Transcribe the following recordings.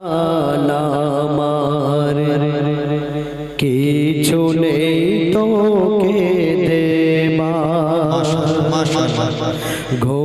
আমার কিছু নেই তোকে দেবা ঘো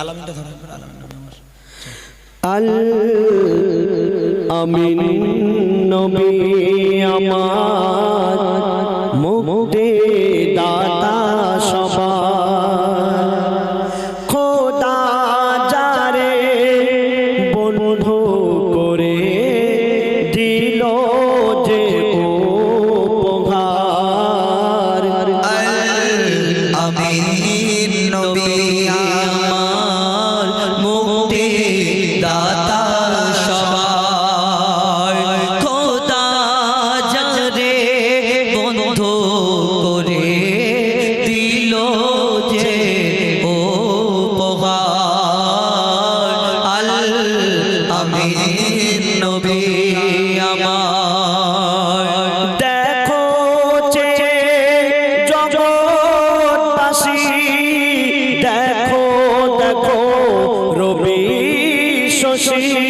আলামিনটা আমিন নবী আমার মুক্তি দাতা বাসি দেখো দেখো রবি শশী।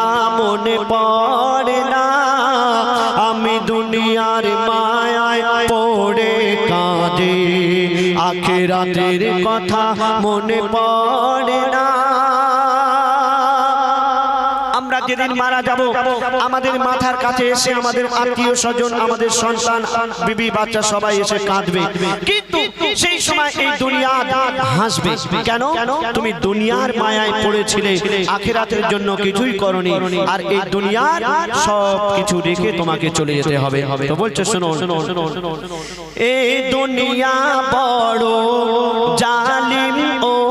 আখেরাতের কথা মনে পড়ে। মারা যাব আমাদের মাথার কাছে এসে আমাদের আত্মীয় স্বজন আমাদের সন্তান বিবি বাচ্চা সবাই এসে কাঁদবে কিন্তু সেই সময় এই দুনিয়া হাসবে কেন তুমি দুনিয়ার মায়ায় পড়েছিলে আখিরাতের জন্য কিছুই করনি আর এই দুনিয়ার সব কিছু রেখে তোমাকে চলে যেতে হবে তো বলছে শোনো এই দুনিয়া বড় জালিম ও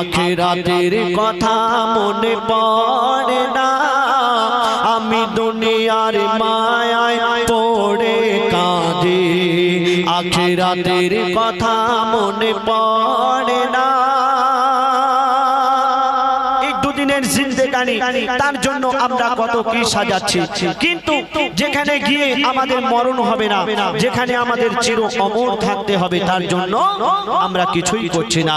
আখেরাতের কথা মনে পড়ে না। আমি দুনিয়ার মায়ায় পড়ে কাঁদে। আখেরাতের কথা মনে পড়ে আমরা কত কি সাজাচ্ছি। কিন্তু যেখানে গিয়ে আমাদের মরণ হবে না, যেখানে আমাদের চির অমর থাকতে হবে, তার জন্য আমরা কিছুই করছি না।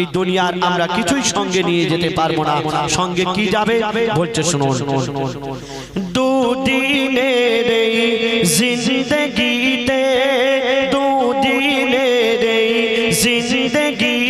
এই দুনিয়ার আমরা কিছুই সঙ্গে নিয়ে যেতে পারব না। সঙ্গে কি যাবে? বলছে, শুনুন। দুদিনের এই জিন্দগিতে, দুদিনের এই জিন্দগিতে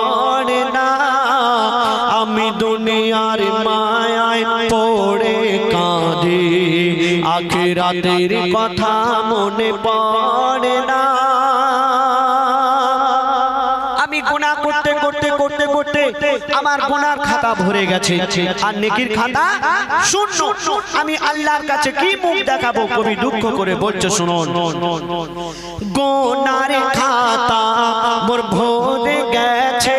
আখেরাতের কথা মনে পড়ে না। আমি গুনাহ করতে করতে করতে করতে আমার গুনার খাতা ভরে গেছে। আর নেকির খাতা শূন্য। আমি আল্লাহর কাছে কি মুখ দেখাবো? কবি দুঃখ করে বলছে, শুনুন। গোনার খাতা মোর ভরে গেছে।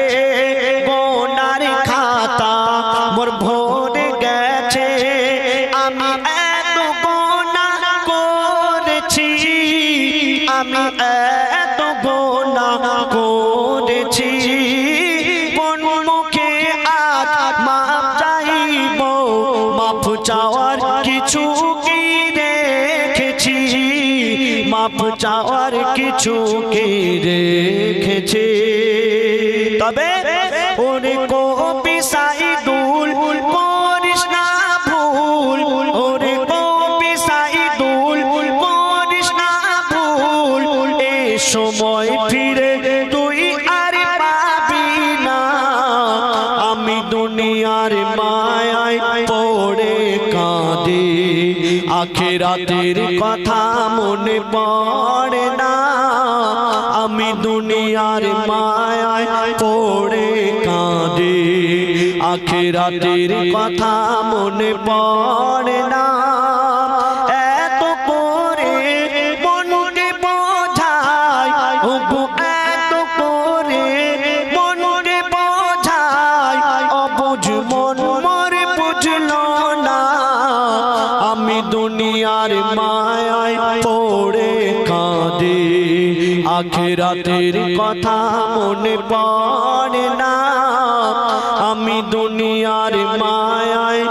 সময় ফিরে তুই আর পাবি না। আমি দুনিয়ার মায়ায় পড়ে কাঁদে। আখেরাতের কথা মনে পড়ে না। আমি দুনিয়ার মায়ায় পড়ে কাঁদে। আখেরাতের কথা মনে পড়ে না। আখেরাতের কথা মনে পড়ে না। আমি দুনিয়ার মায়ায়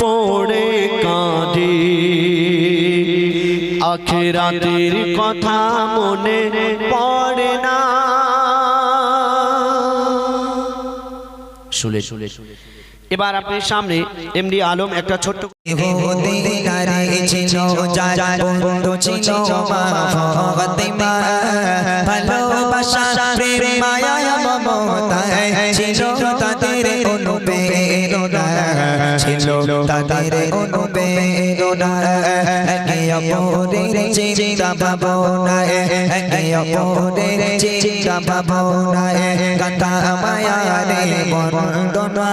পড়ে কাঁদি। আখেরাতের কথা মনে পড়ে না। শুলে শুলে এবার আপনার সামনে এমডি আলম একটা ছোট্ট ভালোবাসা ছিল তাদের অনুপ্রেরণা একে অপরের চিন্তা ভাবনায় একে অপরের চিন্তা ভাবনায় গাতা মায়া রে বন্দনা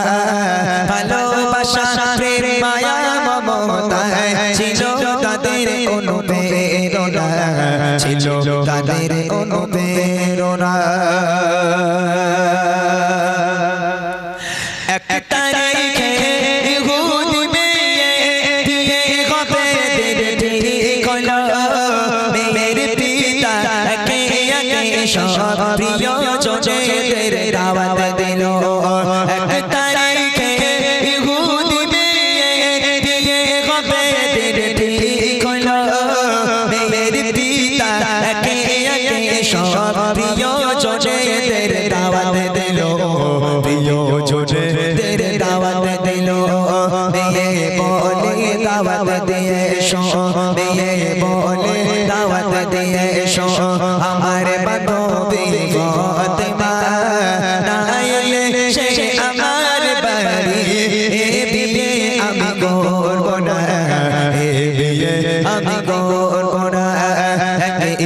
ভালোবাসা প্রেম মায়া মমতায় ছিল তাদের অনুপ্রেরণা ছিল তাদের অনুপ্রেরণা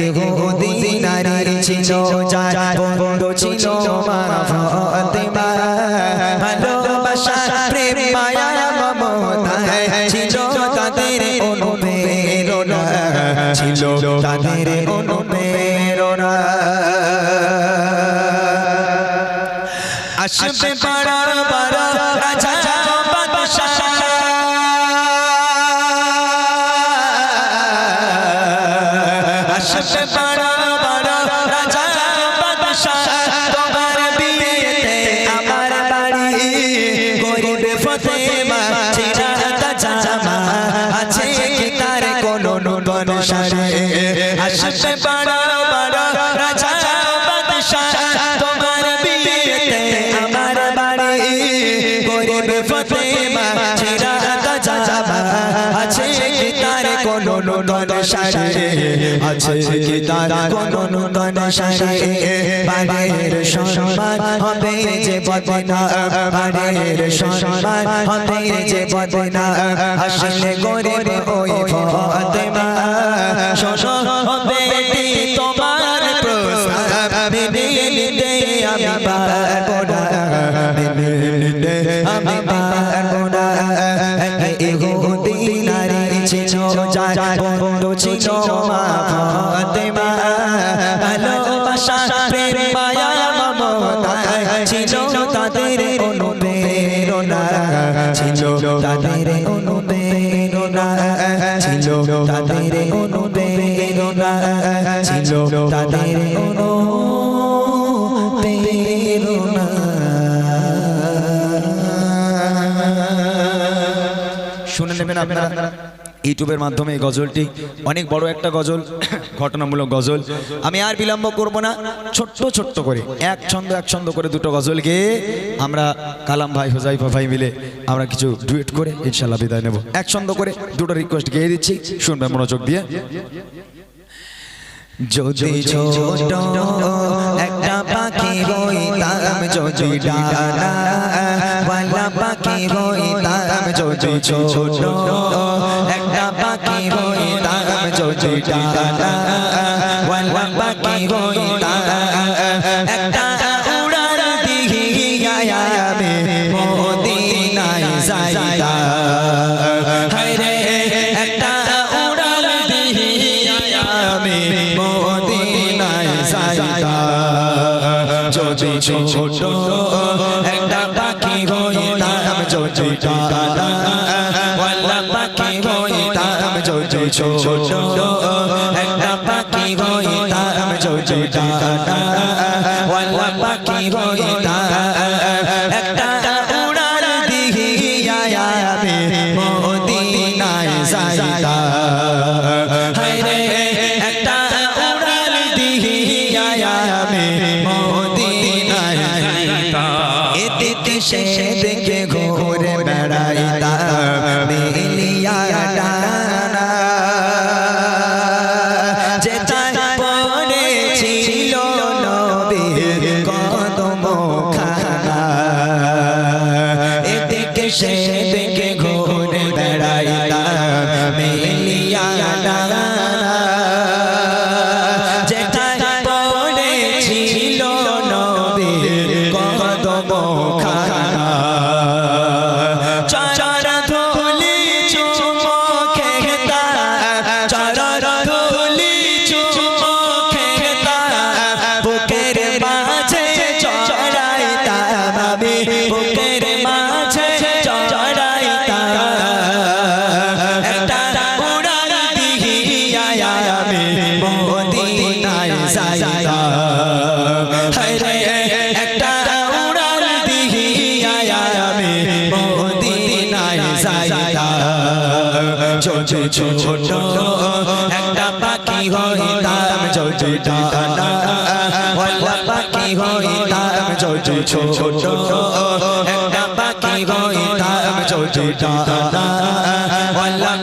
ইহুদি নারী ছিল যা বন্ধু ছিল মা কোনো নূতন সারে আছে কি তার কোনো নূতন সারে বাড়ির সম্মান হবে যে বদনা, বাড়ির সম্মান হবে যে বদনা। আসলে গরিব ওই ফাতেমা। শোষণ মা ফাতেমা ভালোবাসা প্রেম মায়া মমতায় ছিল তাদের অনুপ্রেরণা, ছিল তাদের অনুপ্রেরণা, ছিল তাদের অনুপ্রেরণা, ছিল তাদের অনুপ্রেরণা। শুনে নেবেন আপনারা। ইউটিউবের মাধ্যমে এই গজলটি, অনেক বড় একটা গজল, ঘটনামূলক গজল। আমি আর বিলম্ব করব না, ছোট্ট ছোট্ট করে, এক ছন্দ এক ছন্দ করে দুটো গজল গেয়ে আমরা কালাম ভাই, হোজাইফা ভাই মিলে আমরা কিছু ডুয়েট করে ইনশাল্লাহ বিদায় নেব। এক ছন্দ করে দুটো রিকোয়েস্ট গেয়ে দিচ্ছি শুনবে মনোযোগ দিয়ে। যদি ছোট একটা পাখি হইতাম যদি ডানা পাখি হইতাম যদি ছোট একটা পাখি হইতাম যদি ডানা ওয়ালা পাখি হইতাম একটা উড়ার দিহিয়া আমি মদিনায় যাইতাম হায়রে একটা উড়ার দিহিয়া আমি মদিনায় যাইতাম যদি ছোট হইতাম ওয়ালা পাখি হইতাম যদি ছোট একটা পাখি হইতাম চলছে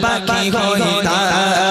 পাখি হইতাম একটা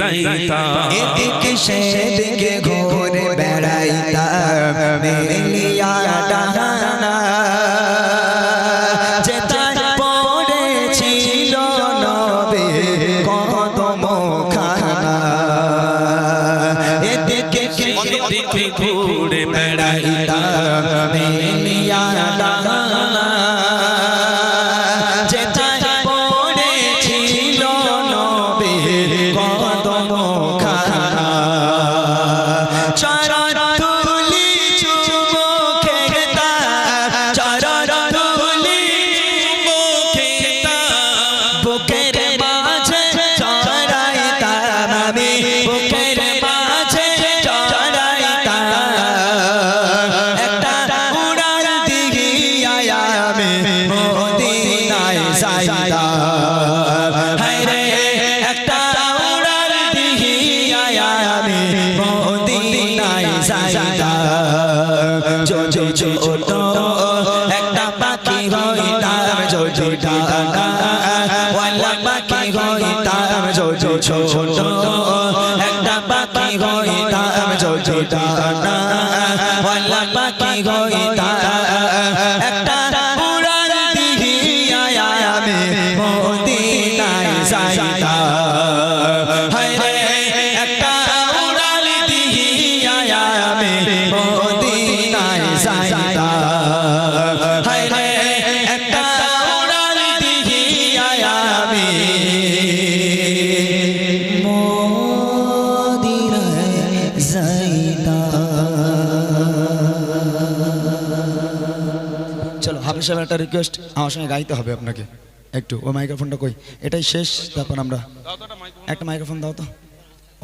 যাইতাম এদিকে সেদিকে ঘুরে বেড়াইতাম। মদিনায় হাফিজ সাহেব একটা রিকোয়েস্ট আমার সঙ্গে গাইতে হবে আপনাকে। একটু ওই মাইক্রোফোনটা কই? এটাই শেষ, তারপর আমরা একটা মাইক্রোফোন দাও তো।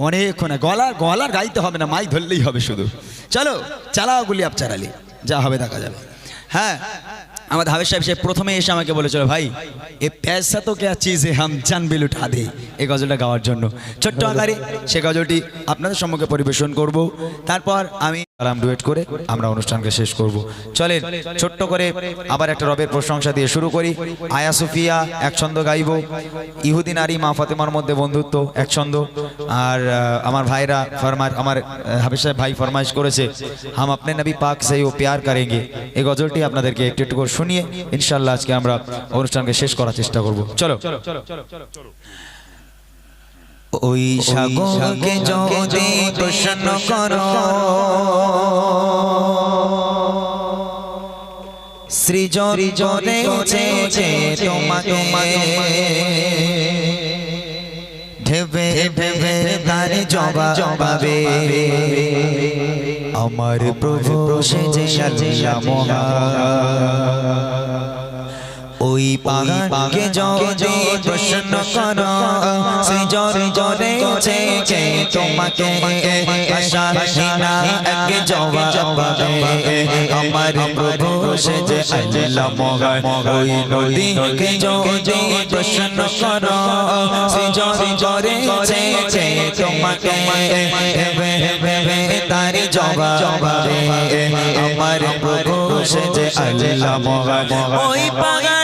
অনেকক্ষণ গলার গলার গাইতে হবে না মাইক ধরলেই হবে শুধু। চলো, চালাও গুলি আপ চালালি, যা হবে দেখা যাবে। হ্যাঁ আমাদের হাবিজ সাহেব সে প্রথমে এসে আমাকে বলেছিল, ভাই, এ প্যাসা তো কে চিজ হে হাম জান বিল উঠা দে এই গজলটা গাওয়ার জন্য। ছোট্ট আকারে সে গজলটি আপনাদের সম্মুখে পরিবেশন করব। তারপর আমি আরাম ডুয়েট করে আমরা অনুষ্ঠানকে শেষ করব। চলেন, ছোট্ট করে আবার একটা রবের প্রশংসা দিয়ে শুরু করি। আয়া সুফিয়া, এক ছন্দ গাইব। ইহুদি নারী মা ফাতেমার মধ্যে বন্ধুত্ব, এক ছন্দ। আর আমার ভাইরা ফরমার আমার হাফিজ সাহেব ভাই ফরমাইশ করেছে, হাম আপনি নবী পাক সেই ও প্যার করেঙ্গে। এই গজলটি আপনাদেরকে একটু একটু করে শুনিয়ে ইনশাল্লাহ আজকে আমরা অনুষ্ঠানকে শেষ করার চেষ্টা করব। চলো। ওই সাগরকে যদি প্রশ্ন করো। সৃজন জনেছে তোমাকে ঢেবে ঢেবে তার জবা জবাবে। আমার প্রভু সে যে আল্লাহ মহান ওই পাহাড়কে যদি প্রশ্ন করো, সে জ্বর জ্বরে কে তোমাকে আশা হিনা এক জবাবে আমার প্রভু সে যে আল্লাহ মহান ওই নদীকে যদি প্রশ্ন করো, সে জ্বর জ্বরে কে তোমাকে তার জবাবে আমার প্রভু সে যে আল্লাহ মহান ওই পাহাড়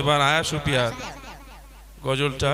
এবার আয়া সুপিয়ার গজলটা।